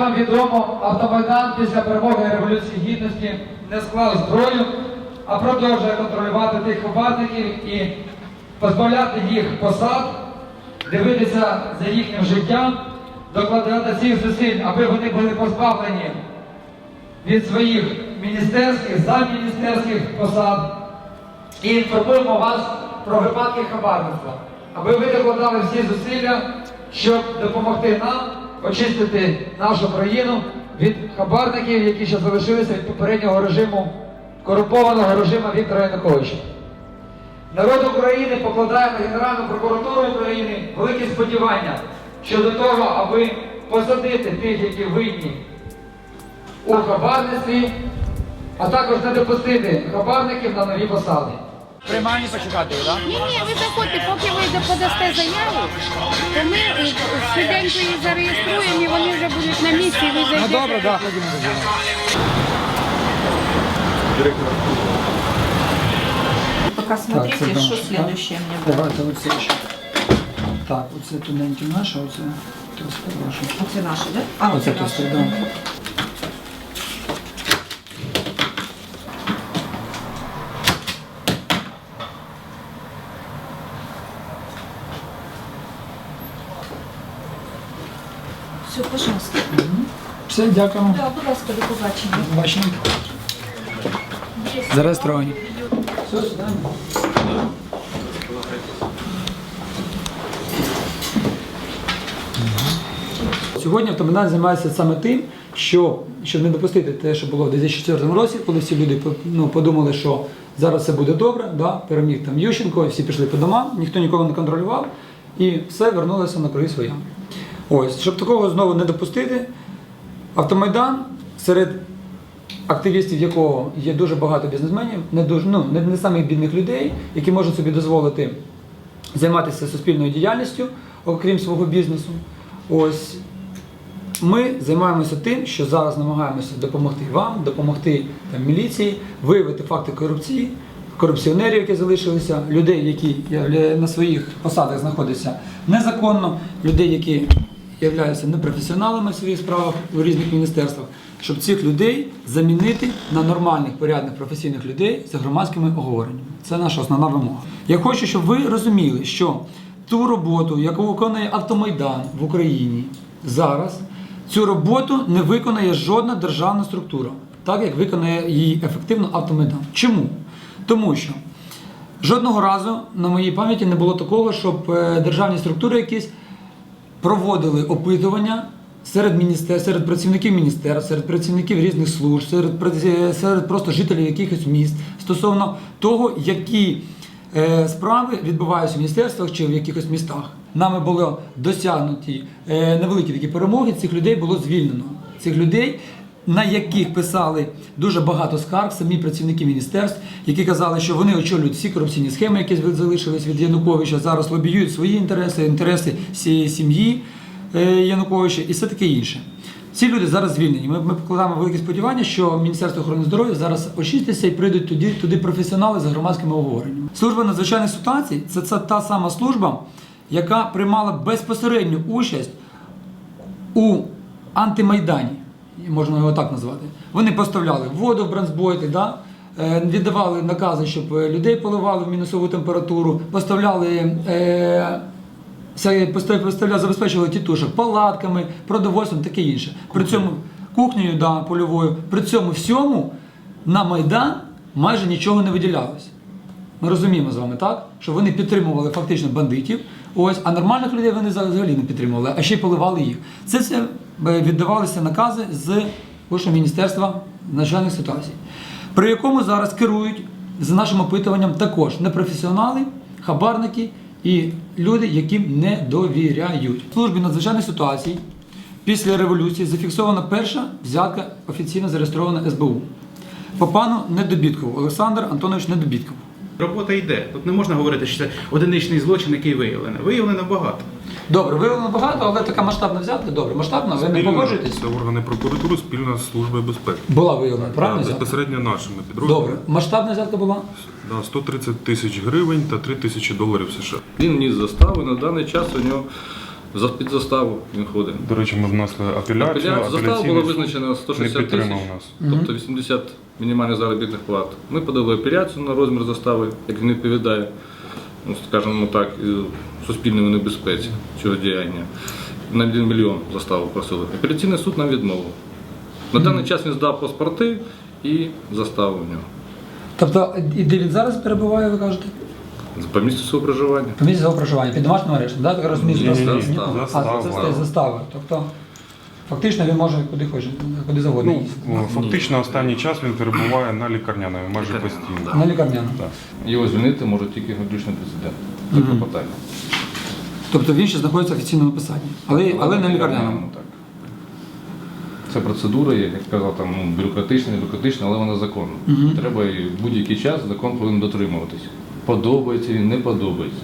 Вам відомо, автомайдан після перемоги Революції Гідності не склав зброю, а продовжує контролювати тих хабарників і позбавляти їх посад, дивитися за їхнім життям, докладати всіх зусиль, аби вони були позбавлені від своїх міністерських, замміністерських посад. І інформуємо вас про випадки хабарництва, аби ви докладали всі зусилля, щоб допомогти нам очистити нашу країну від хабарників, які ще залишилися від попереднього режиму, корумпованого режиму Віктора Януковича. Народ України покладає на Генеральну прокуратуру України великі сподівання щодо того, аби посадити тих, які винні у хабарництві, а також не допустити хабарників на нові посади. Приймальні почекати, так? Ні, ні, ви заходьте, поки ви подасте заяву, то ми е, швиденько її зареєструємо і вони вже будуть на місці, і ви Ну добре, так, ходімо. Пока смотрите, це да. что следующее мне. Давайте оце ще. Так, оце тоненьке наше, оце товсте ваше. Оце наши, да? А, Оце товсте, наши. да. Все, пожалуйста. Все, дякуємо. Да, будь ласка, до побачення. Бачимо. Зареєстровані. Все, сідаємо. Сьогодні автомобіль займається саме тим, що щоб не допустити те, що було в 2004 році, коли всі люди ну, подумали, що зараз все буде добре, да? переміг там Ющенко, всі пішли по домам, ніхто нікого не контролював, і все вернулося на круги своя. Ось, щоб такого знову не допустити, автомайдан серед активістів якого є дуже багато бізнесменів, не дуже ну не, не самих бідних людей, які можуть собі дозволити займатися суспільною діяльністю, окрім свого бізнесу. Ось ми займаємося тим, що зараз намагаємося допомогти вам, допомогти там, міліції, виявити факти корупції, корупціонерів, які залишилися, людей, які на своїх посадах знаходяться незаконно, людей, які являються непрофесіоналами в своїх справах у різних міністерствах, щоб цих людей замінити на нормальних, порядних професійних людей за громадськими оговореннями. Це наша основна вимога. Я хочу, щоб ви розуміли, що ту роботу, яку виконує Автомайдан в Україні зараз, цю роботу не виконує жодна державна структура, так як виконує її ефективно Автомайдан. Чому? Тому що жодного разу на моїй пам'яті не було такого, щоб е, державні структури якісь проводили опитування серед міністер, серед працівників міністерств, серед працівників різних служб, серед, серед просто жителів якихось міст стосовно того, які е, справи відбуваються в міністерствах чи в якихось містах. Нами були досягнуті е, невеликі такі перемоги. Цих людей було звільнено. Цих людей. На яких писали дуже багато скарг самі працівники міністерств, які казали, що вони очолюють всі корупційні схеми, які залишились від Януковича, зараз лобіюють свої інтереси, інтереси всієї сім'ї е, Януковича і все таке інше. Ці люди зараз звільнені. Ми, ми покладаємо великі сподівання, що Міністерство охорони здоров'я зараз очиститься і прийдуть туди, туди професіонали за громадськими обговореннями. Служба надзвичайних ситуацій це, це та сама служба, яка приймала безпосередню участь у антимайдані, можна його так назвати. Вони поставляли воду в бронзбойти, да? е, віддавали накази, щоб е, людей поливали в мінусову температуру, поставляли. Е, це забезпечували тітушок палатками, продовольством, таке інше. При цьому кухнею да, польовою, при цьому всьому на Майдан майже нічого не виділялось. Ми розуміємо з вами, так? Що вони підтримували фактично бандитів, ось, а нормальних людей вони взагалі не підтримували, а ще й поливали їх. Це все е, віддавалися накази з Вищого міністерства надзвичайних ситуацій, при якому зараз керують за нашим опитуванням також непрофесіонали, хабарники і люди, яким не довіряють. В службі надзвичайних ситуацій після революції зафіксована перша взятка офіційно зареєстрована СБУ. По пану Недобіткову Олександр Антонович Недобітков. Робота йде. Тут не можна говорити, що це одиничний злочин, який виявлений. Виявлено багато. Добре, виявлено багато, але така масштабна взятка. Добре, масштабна, ви не Спільно погоджуєтесь? Це органи прокуратури спільно з службою безпеки. Була виявлена, правильно взятка? Безпосередньо нашими підрозділами. Добре, масштабна взятка була? Да, 130 тисяч гривень та 3 тисячі доларів США. Він вніс заставу. На даний час у нього За під заставу він ходить. До речі, ми внесли апеляцію. Апеляція застава апеляційний була суд визначена не 160 тисяч, підтримав нас. тобто 80 мінімальних заробітних плат. Ми подали апеляцію на розмір застави, як він відповідає, ну, скажімо так, і суспільному небезпеці цього діяння. На 1 мільйон заставу просили. Апеляційний суд нам відмовив. На даний час він здав паспорти і заставу в нього. Тобто, і де він зараз перебуває, ви кажете? По місцю свого проживання. По місцю свого проживання, під домашнім арештом, так? Так розумію, Ні, ні? А, Застава. це застава. Тобто, фактично він може куди хоче, куди завгодно Ну, фактично останній час він перебуває на лікарняному, майже постійно. На лікарняну. Його звільнити може тільки виключно президент. Це клопотання. Тобто він ще знаходиться офіційно на посаді, але, але на лікарняному. Так. Це процедура, є, як сказав, там, ну, бюрократична, не бюрократична, але вона законна. Треба і в будь-який час закон повинен дотримуватись. Подобається він, не подобається.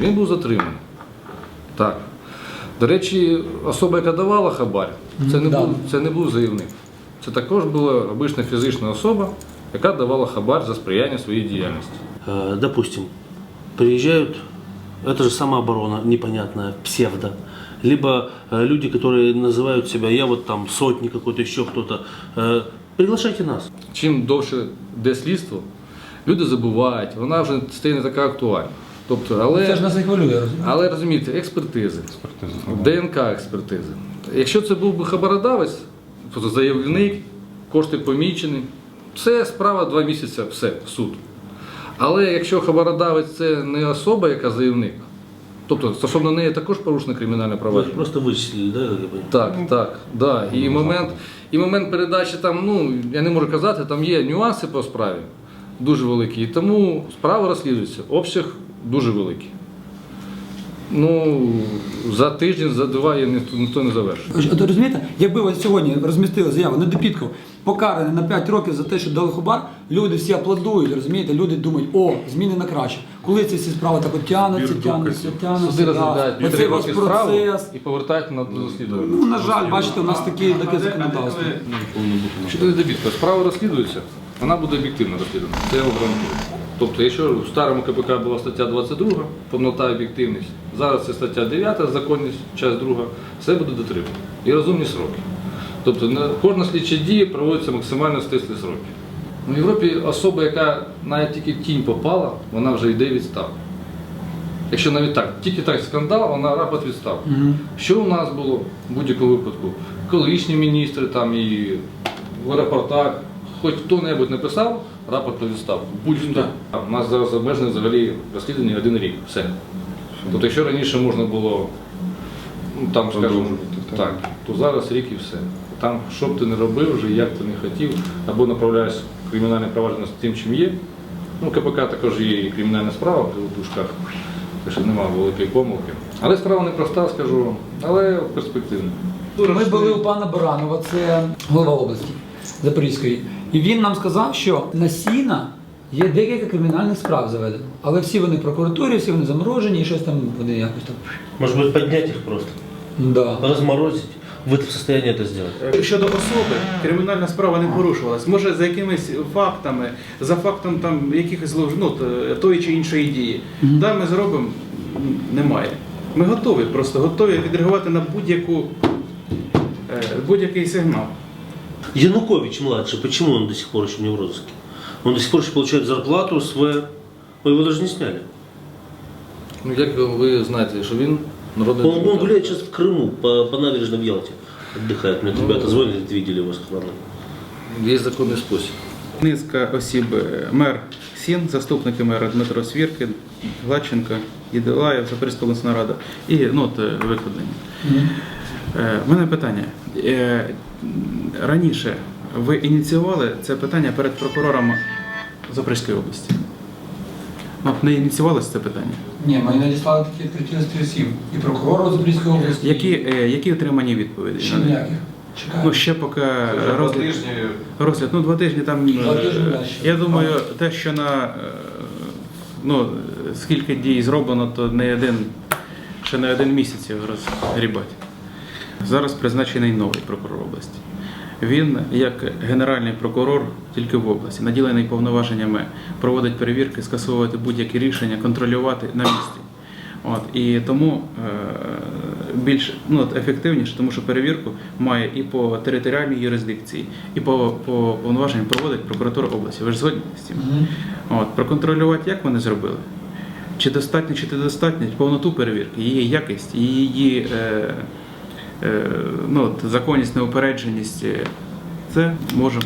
Він був затриманий. Так. До речі, особа, яка давала хабар, це не, Да. був, це не був заявник. Це також була обична фізична особа, яка давала хабар за сприяння своїй діяльності. Э, допустим, приезжают, это же самооборона непонятная, псевдо, либо э, люди, которые называют себя, я вот там сотни какой-то, еще кто-то, Э, приглашайте нас. чим довше йде слідство, люди забувають, вона вже стає не така актуальна. Тобто, але, Це ж нас не хвилює, розумієте? але розумієте, експертизи, Експертиза. ДНК експертизи. Якщо це був би хабародавець, тобто заявник, кошти помічені, це справа два місяці, все, суд. Але якщо хабародавець це не особа, яка заявник, тобто стосовно неї також порушено кримінальне Вы провадження. просто вычислили, да? Так, так, да. І момент, і момент передачі там, ну я не можу казати, там є нюанси по справі дуже великі. І тому справа розслідується. Обсяг дуже великий. Ну, за тиждень, за два її ніхто, ніхто не завершить. От розумієте, якби ось сьогодні розмістили заяву на Депітков, покараний на 5 років за те, що дали хабар, люди всі аплодують, розумієте, люди думають, о, зміни на краще. Коли ці всі справи так от тягнуться, тягнуться, тягнуться, Суди да. розглядають оцей три роки справу процес. і повертають на дослідження. Ну, на жаль, бачите, у нас такі, таке законодавство. Щодо добітка, справа розслідується, вона буде об'єктивно розслідувана. Це я вам гарантую. Тобто, якщо в старому КПК була стаття 22, повнота і об'єктивність, зараз це стаття 9, законність, час 2, все буде дотримано. І розумні сроки. Тобто на кожна слідча дія проводиться максимально стислі сроки. Ну, В Європі особа, яка навіть тільки в тінь попала, вона вже йде в відставку. Якщо навіть так, тільки так скандал, вона рапорт відставку. Що у нас було в будь-якому випадку? Колишні міністри там і в аеропортах, хоч хто-небудь написав рапорт про відставку. Будь-хто. А У нас зараз обмежене взагалі розслідування один рік. Все. Тобто, якщо раніше можна було, ну там скажімо, так. так, то зараз рік і все. Там, що б ти не робив, вже як ти не хотів, або направляєш кримінальне провадження з тим, чим є. Ну, КПК також є і кримінальна справа в дужках, що немає великої помилки. Але справа непроста, скажу але перспективна. Ми були у пана Баранова, це голова області Запорізької, і він нам сказав, що на сіна є декілька кримінальних справ заведено. Але всі вони в прокуратурі, всі вони заморожені, і щось там вони якось там. Может быть, поднять их просто, Да. разморозить. Вы в состоянии это сделать? Щодо особи, кримінальна справа не порушувалась. Може, за якимись фактами, за фактом там якихось зловж... ну, т- тої чи іншої дії. Да, ми зробимо, м, немає. Ми готові, просто готові відреагувати на будь-яку е, будь-який сигнал. Янукович младший, почему он до сих пор еще не в розыске? Он до сих пор еще получает зарплату с ВР. Вы его даже не сняли. Ну, як ви знаєте, що він народний Он, он депутат. гуляет сейчас в Крыму, по, по набережной в Ялте. Отдыхает. Мне ребята звонили, видели его с охраной. Є законний спосіб. Низка осіб, е, мер Сін, заступники мера Дмитро Свіркин, Гладченко, Єдилаєв, Запорізька обласна рада і ну, от, е, викладені. Е, У мене питання. Е, Раніше ви ініціювали це питання перед прокурором Запорізької області? Ну, не ініціювалося це питання? Ні, ми надіслали такі відкриті листи всім. І прокурору Запорізької області. Які, е, які отримані відповіді? Ще ніяких. Ну, ще поки розгляд, розгляд, ну два тижні там. Два е, тижні, да, ще. Я думаю, те, що на е, ну, скільки дій зроблено, то не один, ще не один місяць його розгрібати. Зараз призначений новий прокурор області. Він, як генеральний прокурор тільки в області, наділений повноваженнями проводить перевірки, скасовувати будь-які рішення, контролювати на місці. От, і тому е, більш ну, от ефективніше, тому що перевірку має і по територіальній юрисдикції, і по, по повноваженням проводить прокуратура області. Ви ж згодні з цим? От, проконтролювати, як вони зробили. Чи достатньо, чи недостатньо, повноту перевірки, її якість, її е, е, ну, от, законність, неупередженість. е, Це може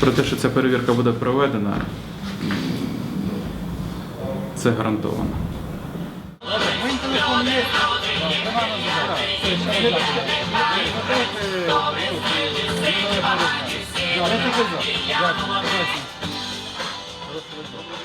про те, що ця перевірка буде проведена, це гарантовано. Дякую.